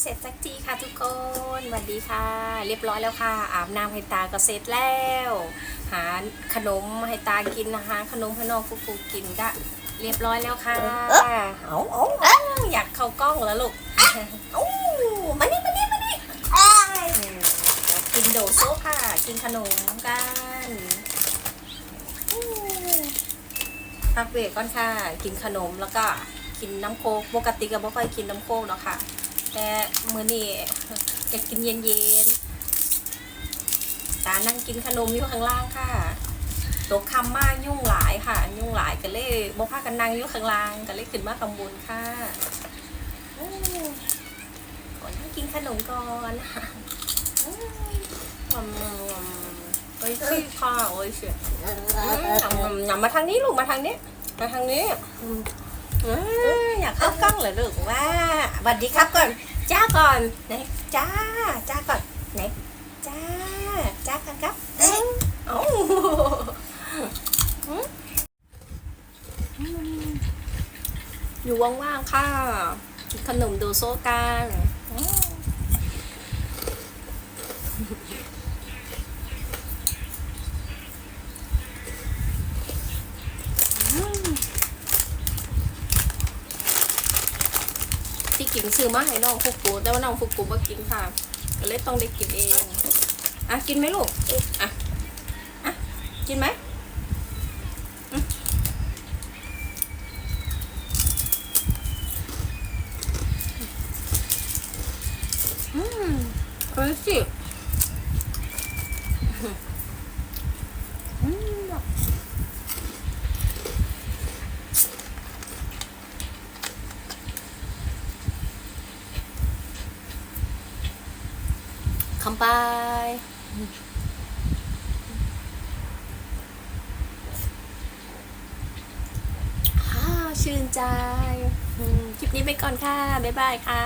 เสร็จสักทีค่ะทุกคนสวัสดีค่ะ เรียบร้อยแล้วค่ะ อาบน้ำให้ตาก็เสร็จแล้ว หาขนมให้ตากินนะคะ ขนมให้น้องฟุกฟุกินก็เรียบร้อยแล้วค่ะเอาเอาอ้าอยากเข้ากล้องแล้วลูกเอามานี่มานี่มานี่อืมเดี๋ยกินโดโซค่ะ กินขนมกันพักเบรกก่อนค่ะ กินขนมแล้วก็กินน้ำโคกปกติก็ไม่ค่อยกินน้ำโคกหรอกค่ะ แต่มื้อนี้อยากกินเย็นๆตานั่งกินขนมอยู่ข้างล่างค่ะตกคำมากยุ่งหลายค่ะ ยุ่งหลายก็เลยบ่พากันนั่งอยู่ข้างล่างก็เลยขึ้นมาข้างบนค่ะอืมขอนั่งกินขนมก่อนอืมอืมโอ้ยชิค่ะโอ้ยชิอืมอย่ามาทางนี้ลูกมาทางนี้มาทางนี้อืม เอ้ยลูกว่าสวัสดีครับก่อน จ้าก่อนไหนจ้า จ้าก่อนไหนจ้า จ้ากันครับเอ้าเอ้าหืมอยู่ว่างๆค่ะขนมดูโซกัน กินซื้อมาให้น้องฟุกกูแต่ว่าน้องฟุกกูบ่กินค่ะ ก็เลยต้องได้กินเอง อะกินไหมลูก อะ อะ กินไหมอืมอืมอร่อยสิ คำไปชื่นใจ คลิปนี้ไปก่อนค่ะ บ๊ายบายค่ะ